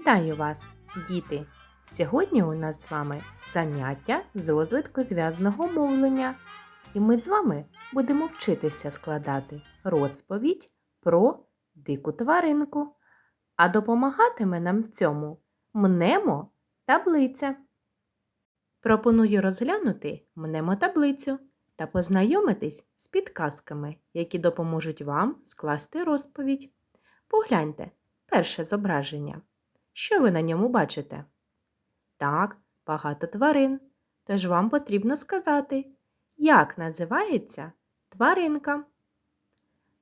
Вітаю вас, діти! Сьогодні у нас з вами заняття з розвитку зв'язного мовлення, і ми з вами будемо вчитися складати розповідь про дику тваринку. А допомагатиме нам в цьому мнемо таблиця. Пропоную розглянути мнемо таблицю та познайомитись з підказками, які допоможуть вам скласти розповідь. Погляньте перше зображення. Що ви на ньому бачите? Так, багато тварин. Тож вам потрібно сказати, як називається тваринка.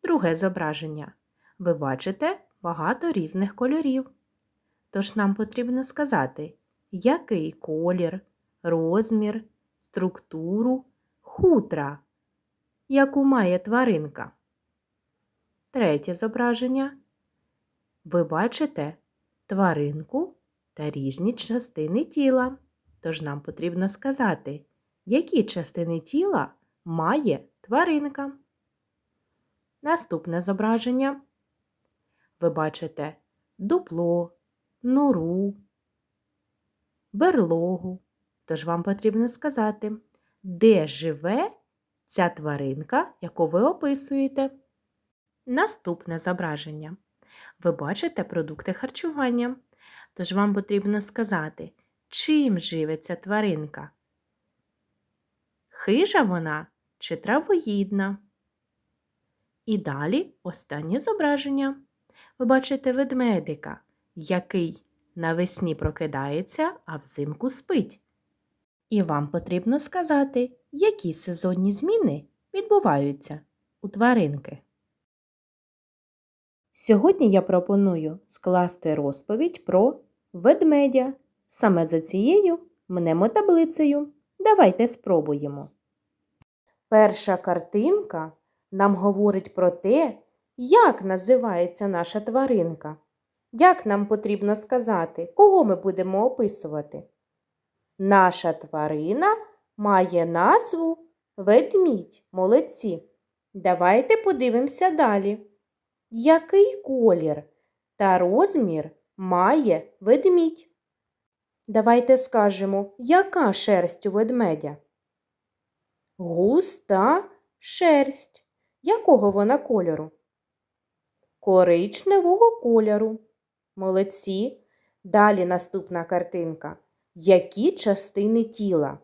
Друге зображення. Ви бачите багато різних кольорів. Тож нам потрібно сказати, який колір, розмір, структуру, хутра, яку має тваринка. Третє зображення. Ви бачите тваринку та різні частини тіла. Тож нам потрібно сказати, які частини тіла має тваринка. Наступне зображення. Ви бачите дупло, нору, берлогу. Тож вам потрібно сказати, де живе ця тваринка, яку ви описуєте. Наступне зображення. Ви бачите продукти харчування. Тож вам потрібно сказати, чим живиться тваринка? Хижа вона чи травоїдна? І далі останнє зображення. Ви бачите ведмедика, який навесні прокидається, а взимку спить. І вам потрібно сказати, які сезонні зміни відбуваються у тваринки. Сьогодні я пропоную скласти розповідь про ведмедя. Саме за цією мнемотаблицею. Давайте спробуємо. Перша картинка нам говорить про те, як називається наша тваринка. Як нам потрібно сказати, кого ми будемо описувати? Наша тварина має назву ведмідь. Молодці. Давайте подивимося далі. Який колір та розмір має ведмідь? Давайте скажемо, яка шерсть у ведмедя? Густа шерсть. Якого вона кольору? Коричневого кольору. Молодці. Далі наступна картинка. Які частини тіла?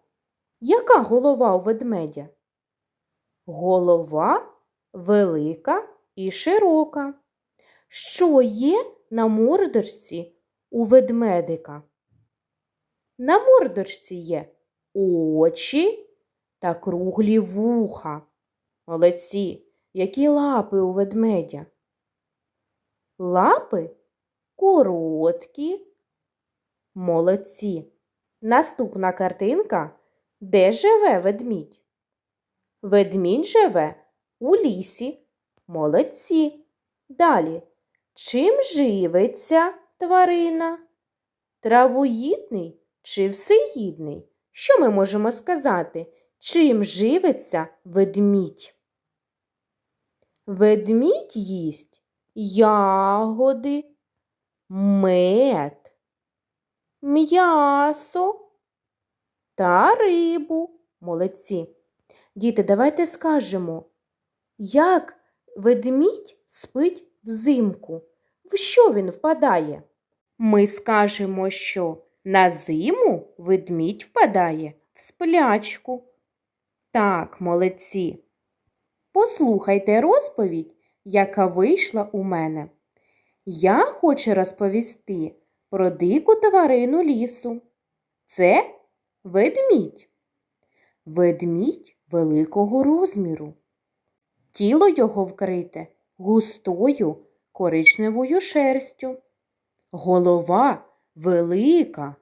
Яка голова у ведмедя? Голова велика і широка. Що є на мордочці у ведмедика? На мордочці є очі та круглі вуха. Молодці, які лапи у ведмедя? Лапи короткі. Молодці. Наступна картинка. Де живе ведмідь? Ведмідь живе у лісі. Молодці. Далі. Чим живиться тварина? Травоїдний чи всеїдний? Що ми можемо сказати? Чим живиться ведмідь? Ведмідь їсть ягоди, мед, м'ясо та рибу. Молодці. Діти, давайте скажемо, як ведмідь спить взимку. В що він впадає? Ми скажемо, що на зиму ведмідь впадає в сплячку. Так, молодці. Послухайте розповідь, яка вийшла у мене. Я хочу розповісти про дику тварину лісу. Це ведмідь. Ведмідь великого розміру. Тіло його вкрите густою коричневою шерстю. Голова велика.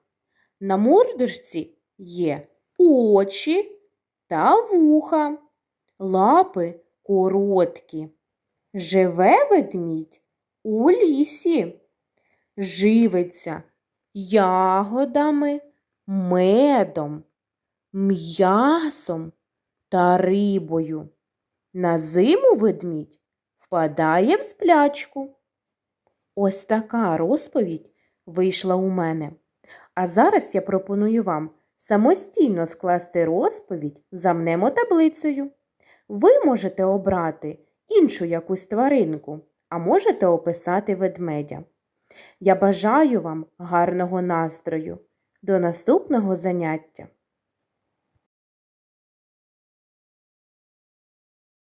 На мордочці є очі та вуха, лапи короткі. Живе ведмідь у лісі, живиться ягодами, медом, м'ясом та рибою. На зиму ведмідь впадає в сплячку. Ось така розповідь вийшла у мене. А зараз я пропоную вам самостійно скласти розповідь за мнемотаблицею. Ви можете обрати іншу якусь тваринку, а можете описати ведмедя. Я бажаю вам гарного настрою. До наступного заняття!